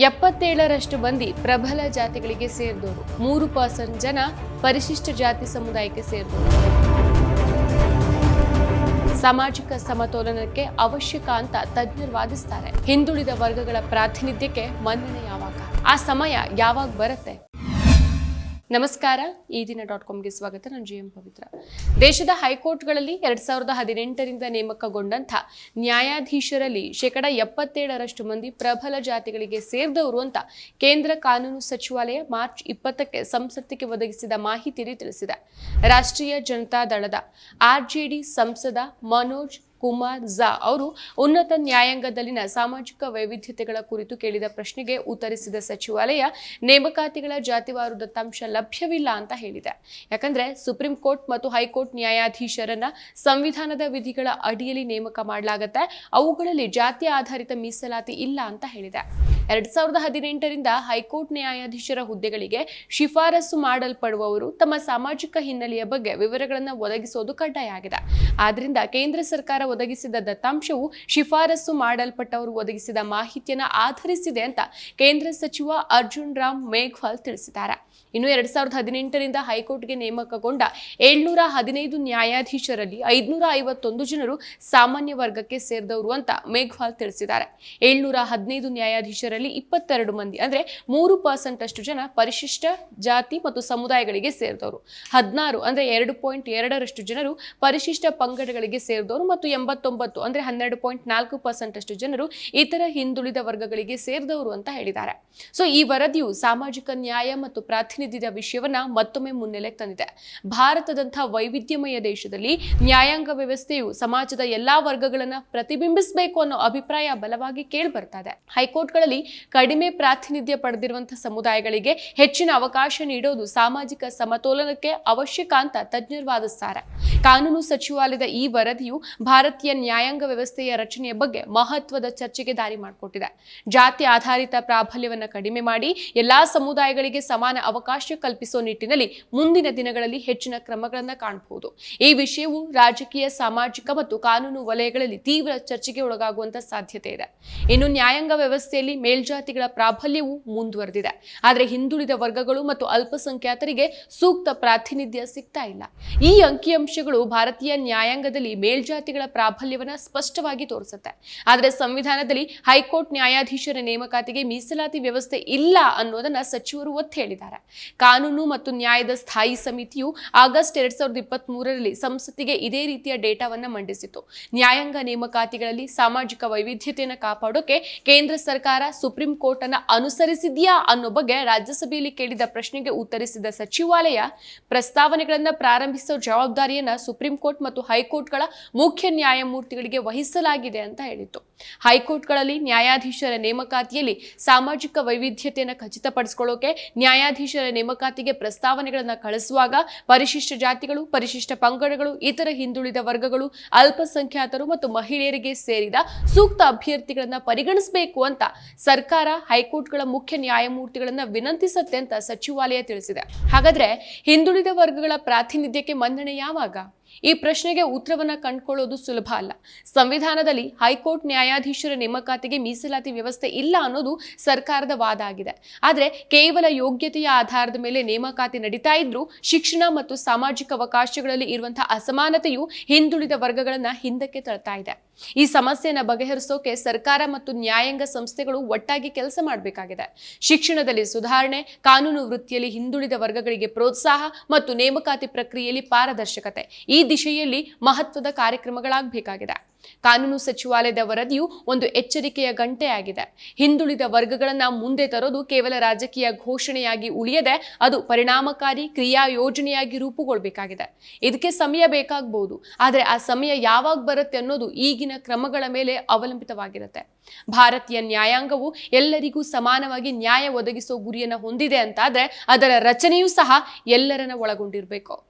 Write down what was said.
ಎಪ್ಪತ್ತೇಳರಷ್ಟು ಮಂದಿ ಪ್ರಬಲ ಜಾತಿಗಳಿಗೆ ಸೇರಿದವರು. ಮೂರು ಪರ್ಸೆಂಟ್ ಜನ ಪರಿಶಿಷ್ಟ ಜಾತಿ ಸಮುದಾಯಕ್ಕೆ ಸೇರಿದವರು. ಸಾಮಾಜಿಕ ಸಮತೋಲನಕ್ಕೆ ಅವಶ್ಯಕ ಅಂತ ತಜ್ಞರು ವಾದಿಸ್ತಾರೆ. ಹಿಂದುಳಿದ ವರ್ಗಗಳ ಪ್ರಾತಿನಿಧ್ಯಕ್ಕೆ ಮನ್ನಣೆ ಯಾವಾಗ? ಆ ಸಮಯ ಯಾವಾಗ ಬರುತ್ತೆ? ನಮಸ್ಕಾರ. ಈ ದಿನ ಡಾಟ್ ಕಾಮ್ಗೆ ಸ್ವಾಗತ. ನಾನು ಜಿ ಎಂ ಪವಿತ್ರ. ದೇಶದ ಹೈಕೋರ್ಟ್ಗಳಲ್ಲಿ ಎರಡ್ ಸಾವಿರದ ಹದಿನೆಂಟರಿಂದ ನೇಮಕಗೊಂಡಂಥ ನ್ಯಾಯಾಧೀಶರಲ್ಲಿ ಶೇಕಡ ಎಪ್ಪತ್ತೇಳರಷ್ಟು ಮಂದಿ ಪ್ರಬಲ ಜಾತಿಗಳಿಗೆ ಸೇರಿದವರು ಅಂತ ಕೇಂದ್ರ ಕಾನೂನು ಸಚಿವಾಲಯ ಮಾರ್ಚ್ ಇಪ್ಪತ್ತಕ್ಕೆ ಸಂಸತ್ತಿಗೆ ಒದಗಿಸಿದ ಮಾಹಿತಿಯಲ್ಲಿ ತಿಳಿಸಿದೆ. ರಾಷ್ಟ್ರೀಯ ಜನತಾ ದಳದ ಆರ್ಜೆಡಿ ಸಂಸದ ಮನೋಜ್ ಕುಮಾರ್ ಝಾ ಅವರು ಉನ್ನತ ನ್ಯಾಯಾಂಗದಲ್ಲಿನ ಸಾಮಾಜಿಕ ವೈವಿಧ್ಯತೆಗಳ ಕುರಿತು ಕೇಳಿದ ಪ್ರಶ್ನೆಗೆ ಉತ್ತರಿಸಿದ ಸಚಿವಾಲಯ, ನೇಮಕಾತಿಗಳ ಜಾತಿವಾರು ದತ್ತಾಂಶ ಲಭ್ಯವಿಲ್ಲ ಅಂತ ಹೇಳಿದೆ. ಯಾಕಂದ್ರೆ ಸುಪ್ರೀಂ ಕೋರ್ಟ್ ಮತ್ತು ಹೈಕೋರ್ಟ್ ನ್ಯಾಯಾಧೀಶರನ್ನ ಸಂವಿಧಾನದ ವಿಧಿಗಳ ಅಡಿಯಲ್ಲಿ ನೇಮಕ ಮಾಡಲಾಗತ್ತೆ, ಅವುಗಳಲ್ಲಿ ಜಾತಿ ಆಧಾರಿತ ಮೀಸಲಾತಿ ಇಲ್ಲ ಅಂತ ಹೇಳಿದೆ. ಎರಡ್ ಸಾವಿರದ ಹದಿನೆಂಟರಿಂದ ಹೈಕೋರ್ಟ್ ನ್ಯಾಯಾಧೀಶರ ಹುದ್ದೆಗಳಿಗೆ ಶಿಫಾರಸು ಮಾಡಲ್ಪಡುವವರು ತಮ್ಮ ಸಾಮಾಜಿಕ ಹಿನ್ನೆಲೆಯ ಬಗ್ಗೆ ವಿವರಗಳನ್ನು ಒದಗಿಸೋದು ಕಡ್ಡಾಯ ಆಗಿದೆ. ಆದ್ರಿಂದ ಕೇಂದ್ರ ಸರ್ಕಾರ ಒದಗಿಸಿದ ದತ್ತಾಂಶವು ಶಿಫಾರಸು ಮಾಡಲ್ಪಟ್ಟವರು ಒದಗಿಸಿದ ಮಾಹಿತಿಯನ್ನು ಆಧರಿಸಿದೆ ಅಂತ ಕೇಂದ್ರ ಸಚಿವ ಅರ್ಜುನ್ ರಾಮ್ ಮೇಘ್ವಾಲ್ ತಿಳಿಸಿದ್ದಾರೆ. ಇನ್ನು ಎರಡ್ ಸಾವಿರದ ಹದಿನೆಂಟರಿಂದ ಹೈಕೋರ್ಟ್ಗೆ ನೇಮಕಗೊಂಡ ಏಳ್ನೂರ ಹದಿನೈದು ನ್ಯಾಯಾಧೀಶರಲ್ಲಿ ಐದುನೂರ ಐವತ್ತೊಂದು ಜನರು ಸಾಮಾನ್ಯ ವರ್ಗಕ್ಕೆ ಸೇರಿದವರು ಅಂತ ಮೇಘ್ವಾಲ್ ತಿಳಿಸಿದ್ದಾರೆ. ಏಳ್ನೂರ ಹದಿನೈದು ನ್ಯಾಯಾಧೀಶರಲ್ಲಿ ಇಪ್ಪತ್ತೆರಡು ಮಂದಿ, ಅಂದ್ರೆ ಮೂರು ಪರ್ಸೆಂಟ್ ಅಷ್ಟು ಜನ ಪರಿಶಿಷ್ಟ ಜಾತಿ ಮತ್ತು ಸಮುದಾಯಗಳಿಗೆ ಸೇರಿದವರು. ಹದಿನಾರು, ಅಂದ್ರೆ ಎರಡು ಪಾಯಿಂಟ್ ಎರಡರಷ್ಟು ಜನರು ಪರಿಶಿಷ್ಟ ಪಂಗಡಗಳಿಗೆ ಸೇರಿದವರು ಮತ್ತು ಎಂಬತ್ತೊಂಬತ್ತು, ಅಂದ್ರೆ ಹನ್ನೆರಡು ಪಾಯಿಂಟ್ ನಾಲ್ಕು ಪರ್ಸೆಂಟ್ ಅಷ್ಟು ಜನರು ಇತರ ಹಿಂದುಳಿದ ವರ್ಗಗಳಿಗೆ ಸೇರಿದವರು ಅಂತ ಹೇಳಿದ್ದಾರೆ. ಸೊ ಈ ವರದಿಯು ಸಾಮಾಜಿಕ ನ್ಯಾಯ ಮತ್ತು ಪ್ರಾತಿನಿಧ್ಯದ ವಿಷಯವನ್ನ ಮತ್ತೊಮ್ಮೆ ಮುನ್ನೆಲೆಗೆ ತಂದಿದೆ. ಭಾರತದಂತಹ ವೈವಿಧ್ಯಮಯ ದೇಶದಲ್ಲಿ ನ್ಯಾಯಾಂಗ ವ್ಯವಸ್ಥೆಯು ಸಮಾಜದ ಎಲ್ಲಾ ವರ್ಗಗಳನ್ನ ಪ್ರತಿಬಿಂಬಿಸಬೇಕು ಅನ್ನೋ ಅಭಿಪ್ರಾಯ ಬಲವಾಗಿ ಕೇಳಿ ಬರ್ತಾ ಇದೆ. ಹೈಕೋರ್ಟ್ಗಳಲ್ಲಿ ಕಡಿಮೆ ಪ್ರಾತಿನಿಧ್ಯ ಪಡೆದಿರುವಂತಹ ಸಮುದಾಯಗಳಿಗೆ ಹೆಚ್ಚಿನ ಅವಕಾಶ ನೀಡೋದು ಸಾಮಾಜಿಕ ಸಮತೋಲನಕ್ಕೆ ಅವಶ್ಯಕ ಅಂತ ತಜ್ಞರು ವಾದಿಸ್ತಾರೆ. ಕಾನೂನು ಸಚಿವಾಲಯದ ಈ ವರದಿಯು ಭಾರತೀಯ ನ್ಯಾಯಾಂಗ ವ್ಯವಸ್ಥೆಯ ರಚನೆಯ ಬಗ್ಗೆ ಮಹತ್ವದ ಚರ್ಚೆಗೆ ದಾರಿ ಮಾಡಿಕೊಟ್ಟಿದೆ. ಜಾತಿ ಆಧಾರಿತ ಪ್ರಾಬಲ್ಯವನ್ನು ಕಡಿಮೆ ಮಾಡಿ ಎಲ್ಲಾ ಸಮುದಾಯಗಳಿಗೆ ಸಮಾನ ಅವಕಾಶ ಕಲ್ಪಿಸುವ ನಿಟ್ಟಿನಲ್ಲಿ ಮುಂದಿನ ದಿನಗಳಲ್ಲಿ ಹೆಚ್ಚಿನ ಕ್ರಮಗಳನ್ನು ಕಾಣಬಹುದು. ಈ ವಿಷಯವು ರಾಜಕೀಯ, ಸಾಮಾಜಿಕ ಮತ್ತು ಕಾನೂನು ವಲಯಗಳಲ್ಲಿ ತೀವ್ರ ಚರ್ಚೆಗೆ ಒಳಗಾಗುವಂತಹ ಸಾಧ್ಯತೆ ಇದೆ. ಇನ್ನು ನ್ಯಾಯಾಂಗ ವ್ಯವಸ್ಥೆಯಲ್ಲಿ ಮೇಲ್ಜಾತಿಗಳ ಪ್ರಾಬಲ್ಯವು ಮುಂದುವರೆದಿದೆ. ಆದರೆ ಹಿಂದುಳಿದ ವರ್ಗಗಳು ಮತ್ತು ಅಲ್ಪಸಂಖ್ಯಾತರಿಗೆ ಸೂಕ್ತ ಪ್ರಾತಿನಿಧ್ಯ ಸಿಗ್ತಾ ಇಲ್ಲ. ಈ ಅಂಕಿಅಂಶಗಳು ಭಾರತೀಯ ನ್ಯಾಯಾಂಗದಲ್ಲಿ ಮೇಲ್ಜಾತಿಗಳ ಪ್ರಾಬಲ್ಯವನ್ನ ಸ್ಪಷ್ಟವಾಗಿ ತೋರಿಸುತ್ತೆ. ಆದರೆ ಸಂವಿಧಾನದಲ್ಲಿ ಹೈಕೋರ್ಟ್ ನ್ಯಾಯಾಧೀಶರ ನೇಮಕಾತಿಗೆ ಮೀಸಲಾತಿ ವ್ಯವಸ್ಥೆ ಇಲ್ಲ ಅನ್ನೋದನ್ನ ಸಚಿವರು ಒತ್ತಿ ಹೇಳಿದ್ದಾರೆ. ಕಾನೂನು ಮತ್ತು ನ್ಯಾಯದ ಸ್ಥಾಯಿ ಸಮಿತಿಯು ಆಗಸ್ಟ್ ಎರಡ್ ಸಾವಿರದ ಇಪ್ಪತ್ತ್ ಸಂಸತ್ತಿಗೆ ಇದೇ ರೀತಿಯ ಡೇಟಾವನ್ನ ಮಂಡಿಸಿತು ನ್ಯಾಯಾಂಗ ನೇಮಕಾತಿಗಳಲ್ಲಿ ಸಾಮಾಜಿಕ ವೈವಿಧ್ಯತೆಯನ್ನು ಕಾಪಾಡೋಕೆ ಕೇಂದ್ರ ಸರ್ಕಾರ ಸುಪ್ರೀಂ ಕೋರ್ಟ್ ಅನ್ನು ಅನುಸರಿಸಿದೆಯಾ ಅನ್ನೋ ಬಗ್ಗೆ ರಾಜ್ಯಸಭೆಯಲ್ಲಿ ಕೇಳಿದ ಪ್ರಶ್ನೆಗೆ ಉತ್ತರಿಸಿದ ಸಚಿವಾಲಯ, ಪ್ರಸ್ತಾವನೆಗಳನ್ನು ಪ್ರಾರಂಭಿಸೋ ಜವಾಬ್ದಾರಿಯನ್ನ ಸುಪ್ರೀಂ ಕೋರ್ಟ್ ಮತ್ತು ಹೈಕೋರ್ಟ್ಗಳ ಮುಖ್ಯ ನ್ಯಾಯಮೂರ್ತಿಗಳಿಗೆ ವಹಿಸಲಾಗಿದೆ ಅಂತ ಹೇಳಿತ್ತು. ಹೈಕೋರ್ಟ್ಗಳಲ್ಲಿ ನ್ಯಾಯಾಧೀಶರ ನೇಮಕಾತಿಯಲ್ಲಿ ಸಾಮಾಜಿಕ ವೈವಿಧ್ಯತೆಯನ್ನು ಖಚಿತಪಡಿಸಿಕೊಳ್ಳೋಕೆ ನ್ಯಾಯಾಧೀಶರ ನೇಮಕಾತಿಗೆ ಪ್ರಸ್ತಾವನೆಗಳನ್ನು ಕಳಿಸುವಾಗ ಪರಿಶಿಷ್ಟ ಜಾತಿಗಳು, ಪರಿಶಿಷ್ಟ ಪಂಗಡಗಳು, ಇತರ ಹಿಂದುಳಿದ ವರ್ಗಗಳು, ಅಲ್ಪಸಂಖ್ಯಾತರು ಮತ್ತು ಮಹಿಳೆಯರಿಗೆ ಸೇರಿದ ಸೂಕ್ತ ಅಭ್ಯರ್ಥಿಗಳನ್ನು ಪರಿಗಣಿಸಬೇಕು ಅಂತ ಸರ್ಕಾರ ಹೈಕೋರ್ಟ್ಗಳ ಮುಖ್ಯ ನ್ಯಾಯಮೂರ್ತಿಗಳನ್ನು ವಿನಂತಿಸುತ್ತೆ ಅಂತ ಸಚಿವಾಲಯ ತಿಳಿಸಿದೆ. ಹಾಗಾದ್ರೆ ಹಿಂದುಳಿದ ವರ್ಗಗಳ ಪ್ರಾತಿನಿಧ್ಯಕ್ಕೆ ಮನ್ನಣೆ ಯಾವಾಗ? ಈ ಪ್ರಶ್ನೆಗೆ ಉತ್ತರವನ್ನು ಕಂಡುಕೊಳ್ಳೋದು ಸುಲಭ ಅಲ್ಲ. ಸಂವಿಧಾನದಲ್ಲಿ ಹೈಕೋರ್ಟ್ ನ್ಯಾಯಾಧೀಶರ ನೇಮಕಾತಿಗೆ ಮೀಸಲಾತಿ ವ್ಯವಸ್ಥೆ ಇಲ್ಲ ಅನ್ನೋದು ಸರ್ಕಾರದ ವಾದ ಆಗಿದೆ. ಆದರೆ ಕೇವಲ ಯೋಗ್ಯತೆಯ ಆಧಾರದ ಮೇಲೆ ನೇಮಕಾತಿ ನಡೀತಾ ಇದ್ರೂ ಶಿಕ್ಷಣ ಮತ್ತು ಸಾಮಾಜಿಕ ಅವಕಾಶಗಳಲ್ಲಿ ಇರುವಂತಹ ಅಸಮಾನತೆಯು ಹಿಂದುಳಿದ ವರ್ಗಗಳನ್ನ ಹಿಂದಕ್ಕೆ ತಳ್ತಾ ಇದೆ. ಈ ಸಮಸ್ಯೆಯನ್ನು ಬಗೆಹರಿಸೋಕೆ ಸರ್ಕಾರ ಮತ್ತು ನ್ಯಾಯಾಂಗ ಸಂಸ್ಥೆಗಳು ಒಟ್ಟಾಗಿ ಕೆಲಸ ಮಾಡಬೇಕಾಗಿದೆ. ಶಿಕ್ಷಣದಲ್ಲಿ ಸುಧಾರಣೆ, ಕಾನೂನು ವೃತ್ತಿಯಲ್ಲಿ ಹಿಂದುಳಿದ ವರ್ಗಗಳಿಗೆ ಪ್ರೋತ್ಸಾಹ ಮತ್ತು ನೇಮಕಾತಿ ಪ್ರಕ್ರಿಯೆಯಲ್ಲಿ ಪಾರದರ್ಶಕತೆ. ಈ ದಿಶೆಯಲ್ಲಿ ಮಹತ್ವದ ಕಾರ್ಯಕ್ರಮಗಳಾಗಬೇಕಾಗಿದೆ. ಕಾನೂನು ಸಚಿವಾಲಯದ ವರದಿಯು ಒಂದು ಎಚ್ಚರಿಕೆಯ ಗಂಟೆಯಾಗಿದೆ. ಹಿಂದುಳಿದ ವರ್ಗಗಳನ್ನ ಮುಂದೆ ತರೋದು ಕೇವಲ ರಾಜಕೀಯ ಘೋಷಣೆಯಾಗಿ ಉಳಿಯದೆ ಅದು ಪರಿಣಾಮಕಾರಿ ಕ್ರಿಯಾ ಯೋಜನೆಯಾಗಿ ರೂಪುಗೊಳ್ಬೇಕಾಗಿದೆ. ಇದಕ್ಕೆ ಸಮಯ ಬೇಕಾಗಬಹುದು ಆದರೆ ಆ ಸಮಯ ಯಾವಾಗ ಬರುತ್ತೆ ಅನ್ನೋದು ಈಗಿನ ಕ್ರಮಗಳ ಮೇಲೆ ಅವಲಂಬಿತವಾಗಿರುತ್ತೆ. ಭಾರತೀಯ ನ್ಯಾಯಾಂಗವು ಎಲ್ಲರಿಗೂ ಸಮಾನವಾಗಿ ನ್ಯಾಯ ಒದಗಿಸೋ ಗುರಿಯನ್ನು ಹೊಂದಿದೆ ಅಂತಾದ್ರೆ ಅದರ ರಚನೆಯೂ ಸಹ ಎಲ್ಲರನ್ನ ಒಳಗೊಂಡಿರಬೇಕು.